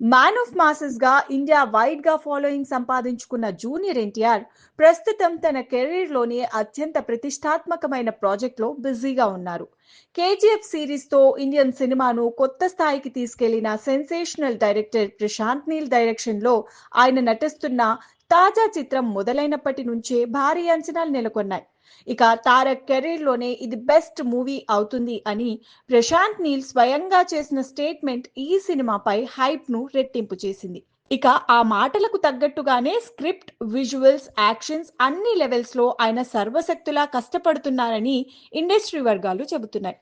Man of మాసెస్గా India వైడ్గా following సంపాదించుకున్న జూనియర్ ఎన్టీఆర్ ప్రస్తుతం తన కెరీర్లోని అత్యంత ప్రతిష్టాత్మకమైన ప్రాజెక్ట్లో బిజీగా ఉన్నారు. కేజీఎఫ్ సిరీస్తో ఇండియన్ సినిమాను కొత్త స్థాయికి తీసుకెళ్ళిన సెన్సేషనల్ డైరెక్టర్ ప్రశాంత్ నీల్ డైరెక్షన్లో ఆయన నటిస్తున్న తాజా చిత్రం మొదలైనప్పటి నుంచే భారీ అంచనాలు నెలకొన్నాయి. ఇక తారక్ కెరీర్లోనే ఇది బెస్ట్ మూవీ అవుతుంది అని ప్రశాంత్ నీల్ స్వయంగా చేసిన స్టేట్మెంట్ ఈ సినిమాపై హైప్ను రెట్టింపు చేసింది. ఇక ఆ మాటలకు తగ్గట్టుగానే స్క్రిప్ట్ విజువల్స్ యాక్షన్స్ అన్ని లెవెల్స్లో ఆయన సర్వశక్తులా కష్టపడుతున్నారని ఇండస్ట్రీ వర్గాలు చెబుతున్నాయి.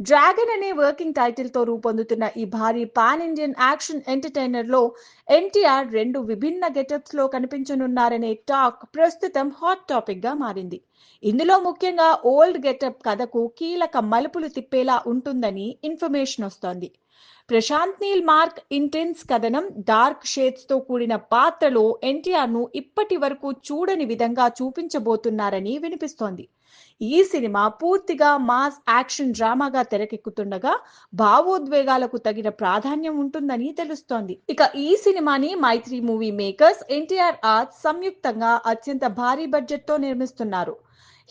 డ్రాగన్ అనే వర్కింగ్ టైటిల్తో రూపొందుతున్న ఈ భారీ పాన్ ఇండియన్ యాక్షన్ ఎంటర్టైనర్లో ఎన్టీఆర్ రెండు విభిన్న గెటప్స్లో కనిపించనున్నారనే టాక్ ప్రస్తుతం హాట్ టాపిక్గా మారింది. ఇందులో ముఖ్యంగా ఓల్డ్ గెటప్ కథకు కీలక మలుపులు తిప్పేలా ఉంటుందని ఇన్ఫర్మేషన్ వస్తోంది. ప్రశాంత్ నీల్ మార్క్ ఇంటెన్స్ కథనం డార్క్ షేడ్స్తో కూడిన పాత్రలో ఎన్టీఆర్ను ఇప్పటి వరకు చూడని విధంగా చూపించబోతున్నారని వినిపిస్తోంది. ఈ సినిమా పూర్తిగా మాస్ యాక్షన్ డ్రామాగా తెరకెక్కుతుండగా భావోద్వేగాలకు తగిన ప్రాధాన్యం ఉంటుందని తెలుస్తోంది. ఇక ఈ సినిమాని Mythri movie makers NTR arts సంయుక్తంగా అత్యంత భారీ బడ్జెట్తో నిర్మిస్తున్నారు.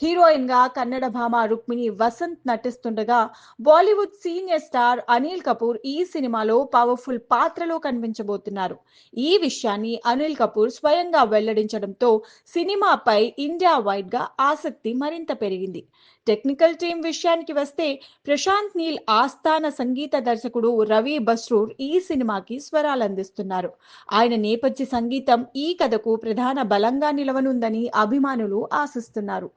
హీరోయిన్గా కన్నడ భామ Rukmini Vasanth నటిస్తుండగా Bollywood senior star Anil Kapoor ఈ సినిమాలో పవర్ఫుల్ పాత్రలో కనిపించబోతున్నారు. ఈ విషయాన్ని అనిల్ కపూర్ స్వయంగా వెల్లడించడంతో సినిమాపై ఇండియా వైడ్గా ఆసక్తి మరింత పెరిగింది. టెక్నికల్ టీం విషయానికి వస్తే ప్రశాంత్ నీల్ ఆస్థాన సంగీత దర్శకుడు రవి బస్రూర్ ఈ సినిమాకి స్వరాలందిస్తున్నారు ఆయన నేపథ్య సంగీతం ఈ కథకు ప్రధాన బలంగా నిలవనుందని అభిమానులు ఆశిస్తున్నారు.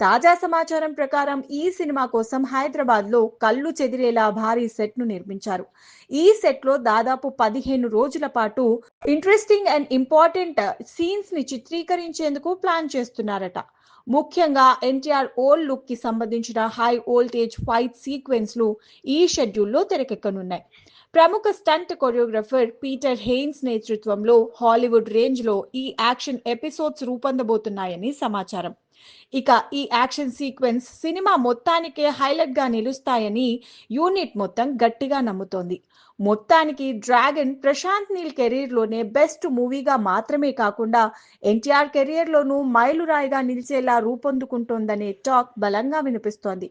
తాజా సమాచారం ప్రకారం ఈ సినిమా కోసం హైదరాబాద్లో కళ్ళు చెదిరేలా భారీ సెట్ను నిర్మించారు. ఈ సెట్లో దాదాపు పదిహేను రోజుల పాటు ఇంట్రెస్టింగ్ అండ్ ఇంపార్టెంట్ సీన్స్ని చిత్రీకరించేందుకు ప్లాన్ చేస్తున్నారట. ముఖ్యంగా ఎన్టీఆర్ ఓల్డ్ లుక్కి సంబంధించిన హై వోల్టేజ్ ఫైట్ సీక్వెన్స్లు ఈ షెడ్యూల్లో తెరకెక్కనున్నాయి. ప్రముఖ స్టంట్ కొరియోగ్రఫర్ పీటర్ హెయిన్స్ నేతృత్వంలో హాలీవుడ్ రేంజ్లో ఈ యాక్షన్ ఎపిసోడ్స్ రూపొందబోతున్నాయని సమాచారం. ఇక ఈ యాక్షన్ సీక్వెన్స్ సినిమా మొత్తానికే హైలైట్గా నిలుస్తాయని యూనిట్ మొత్తం గట్టిగా నమ్ముతోంది. మొత్తానికి డ్రాగన్ ప్రశాంత్ నీల్ కెరీర్లోనే బెస్ట్ మూవీగా మాత్రమే కాకుండా ఎన్టీఆర్ కెరీర్ లోనూ మైలురాయిగా నిలిచేలా రూపొందుకుంటోందనే టాక్ బలంగా వినిపిస్తోంది.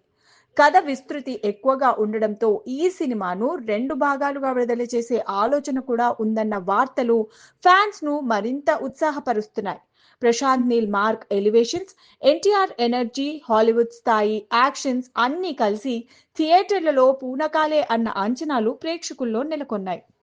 కథ విస్తృతి ఎక్కువగా ఉండడంతో ఈ సినిమాను రెండు భాగాలుగా విడుదల చేసే ఆలోచన కూడా ఉందన్న వార్తలు ఫ్యాన్స్ను మరింత ఉత్సాహపరుస్తున్నాయి. Prashanth Neel mark elevations NTR energy Hollywood స్థాయి యాక్షన్స్ అన్ని కలిసి థియేటర్లలో పూనకాలే అన్న అంచనాలు ప్రేక్షకుల్లో నెలకొన్నాయి.